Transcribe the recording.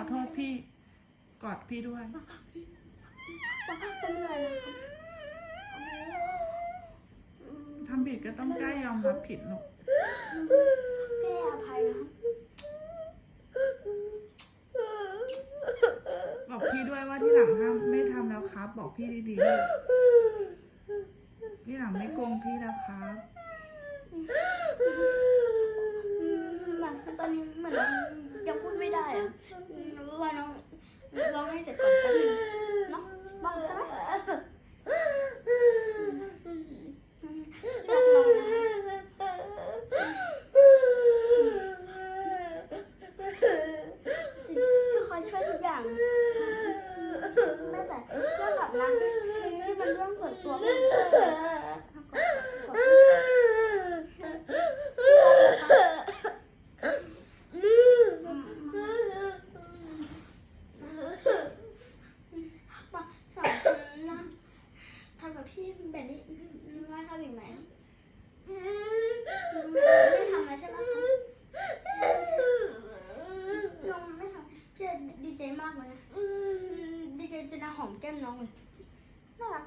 อโทษพี่ กอดพี่ด้วย เป็นไรนะครับทำผิดก็ต้องกล้ายอมรับผิดลูกพี่ให้อภัยนะครับบอกพี่ด้วยว่าที่หลังห้ามไม่ทำแล้วครับ บอกพี่ดีดีหลังไม่โกงพี่แล้วครับ เหมือนตอนนี้เหมือนยังพูดไม่ได้อะว่าน้อง ร้องให้เสร็จก่อนแป๊บนึงเนาะบ้างใช่ไหมรักน้องนะคะพี่คอยช่วยทุกอย่างแม่แต่เรื่องแบบนั้นที่มันเรื่องส่วนตัวไม่ช่วยมาสอนนะทำกับ พี่แบบนี้ว่าทำอีกไหมไม่ทำแล้วใช่ไหมน้องไม่ทำพี่ดีใจมากเลยนะดีใจจนหอมแก้มน้องเลยน่ารัก